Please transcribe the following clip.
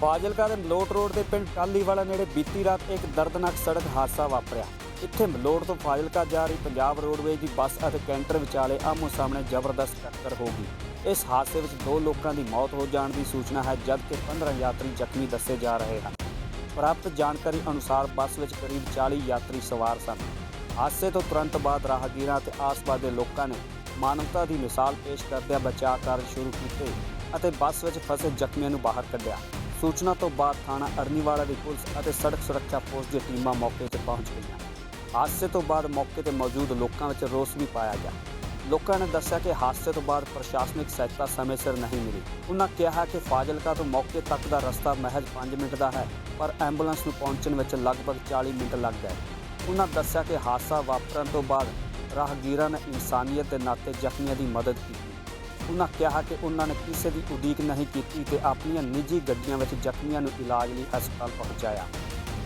ਫਾਜ਼ਿਲਕਾ ਦੇ ਮਲੋਟ ਰੋਡ ਦੇ ਪਿੰਡ ਟਾਲੀਵਾਲਾ ਨੇੜੇ ਬੀਤੀ ਰਾਤ ਇੱਕ ਦਰਦਨਾਕ ਸੜਕ ਹਾਦਸਾ ਵਾਪਰਿਆ। ਇੱਥੇ ਮਲੋਟ ਤੋਂ ਫਾਜ਼ਿਲਕਾ ਜਾ ਰਹੀ ਪੰਜਾਬ ਰੋਡਵੇਜ਼ ਦੀ ਬੱਸ ਅਤੇ ਕੈਂਟਰ ਵਿਚਾਲੇ ਆਮੋ ਸਾਹਮਣੇ ਜ਼ਬਰਦਸਤ ਟੱਕਰ ਹੋ ਗਈ। ਇਸ ਹਾਦਸੇ ਵਿੱਚ ਦੋ ਲੋਕਾਂ ਦੀ ਮੌਤ ਹੋ ਜਾਣ ਦੀ ਸੂਚਨਾ ਹੈ, ਜਦਕਿ 15 ਯਾਤਰੀ ਜ਼ਖਮੀ ਦੱਸੇ ਜਾ ਰਹੇ ਹਨ। ਪ੍ਰਾਪਤ ਜਾਣਕਾਰੀ ਅਨੁਸਾਰ ਬੱਸ ਵਿੱਚ ਕਰੀਬ 40 ਯਾਤਰੀ ਸਵਾਰ ਸਨ। ਹਾਦਸੇ ਤੋਂ ਤੁਰੰਤ ਬਾਅਦ ਰਾਹਗੀਰਾਂ ਤੇ ਆਸ-ਪਾਸ ਦੇ ਲੋਕਾਂ ਨੇ ਮਾਨਵਤਾ ਦੀ ਮਿਸਾਲ ਪੇਸ਼ ਕਰਦਿਆਂ ਬਚਾਅ ਕਾਰਜ ਸ਼ੁਰੂ ਕੀਤੇ ਅਤੇ ਬੱਸ ਵਿੱਚ ਫਸੇ ਜ਼ਖਮੀਆਂ ਨੂੰ ਬਾਹਰ ਕੱਢਿਆ। ਸੂਚਨਾ ਤੋਂ ਬਾਅਦ ਥਾਣਾ ਅਰਨੀਵਾਲਾ ਦੀ ਪੁਲਿਸ ਅਤੇ ਸੜਕ ਸੁਰੱਖਿਆ ਫੋਰਸ ਦੀਆਂ ਟੀਮਾਂ ਮੌਕੇ ਤੇ ਪਹੁੰਚ ਗਈਆਂ। ਹਾਦਸੇ ਤੋਂ ਬਾਅਦ ਮੌਕੇ ਤੇ ਮੌਜੂਦ ਲੋਕਾਂ ਵਿੱਚ ਰੋਸ ਵੀ ਪਾਇਆ ਗਿਆ। ਲੋਕਾਂ ਨੇ ਦੱਸਿਆ ਕਿ ਹਾਦਸੇ ਤੋਂ ਬਾਅਦ ਪ੍ਰਸ਼ਾਸਨਿਕ ਸਹਾਇਤਾ ਸਮੇਂ ਸਿਰ ਨਹੀਂ ਮਿਲੀ। ਉਹਨਾਂ ਕਿਹਾ ਕਿ ਫਾਜ਼ਿਲਕਾ ਤੋਂ ਮੌਕੇ ਤੱਕ ਦਾ ਰਸਤਾ ਮਹਿਜ਼ 5 ਮਿੰਟ ਦਾ ਹੈ, ਪਰ ਐਂਬੂਲੈਂਸ ਨੂੰ ਪਹੁੰਚਣ ਵਿੱਚ ਲਗਭਗ 40 ਮਿੰਟ ਲੱਗ ਗਏ। ਉਹਨਾਂ ਦੱਸਿਆ ਕਿ ਹਾਦਸਾ ਵਾਪਰਨ ਤੋਂ ਬਾਅਦ ਰਾਹਗੀਰਾਂ ਨੇ ਇਨਸਾਨੀਅਤ ਦੇ ਨਾਤੇ ਜ਼ਖਮੀਆਂ ਦੀ ਮਦਦ ਕੀਤੀ। ਉਹਨਾਂ ਕਿਹਾ ਕਿ ਉਹਨਾਂ ਨੇ ਕਿਸੇ ਦੀ ਉਡੀਕ ਨਹੀਂ ਕੀਤੀ ਤੇ ਆਪਣੀਆਂ ਨਿੱਜੀ ਗੱਡੀਆਂ ਵਿੱਚ ਜ਼ਖਮੀਆਂ ਨੂੰ ਇਲਾਜ ਲਈ ਹਸਪਤਾਲ ਪਹੁੰਚਾਇਆ।